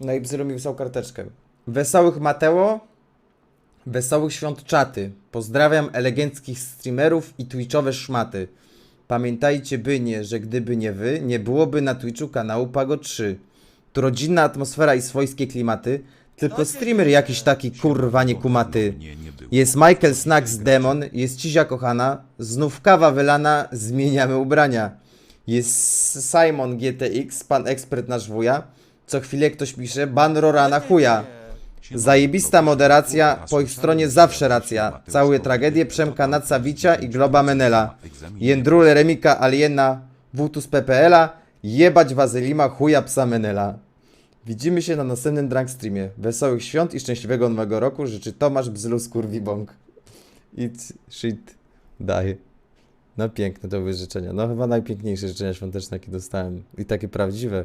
No i Bzylu mi wysłał karteczkę. Wesołych Mateo, wesołych świąt czaty. Pozdrawiam eleganckich streamerów i twitchowe szmaty. Pamiętajcie by nie, że gdyby nie wy, nie byłoby na Twitchu kanału Pago 3. Tu rodzinna atmosfera i swojskie klimaty, tylko streamer jakiś taki kurwa nie kumaty. Jest Michael Snacks Demon, jest Cizia kochana, znów kawa wylana, zmieniamy ubrania. Jest Simon GTX, pan ekspert nasz wuja. Co chwilę ktoś pisze, ban Rorana chuja. Zajebista moderacja, po ich stronie zawsze racja. Całe tragedie Przemka Nacawicia i Globa Menela. Jędrule Remika Aliena, Wutus PPL-a, jebać Wazylima chuja psa Menela. Widzimy się na następnym drunk streamie. Wesołych świąt i szczęśliwego nowego roku życzy Tomasz Bzlus Kurwibąk. It's shit die. No piękne to były życzenia. No chyba najpiękniejsze życzenia świąteczne, jakie dostałem. I takie prawdziwe.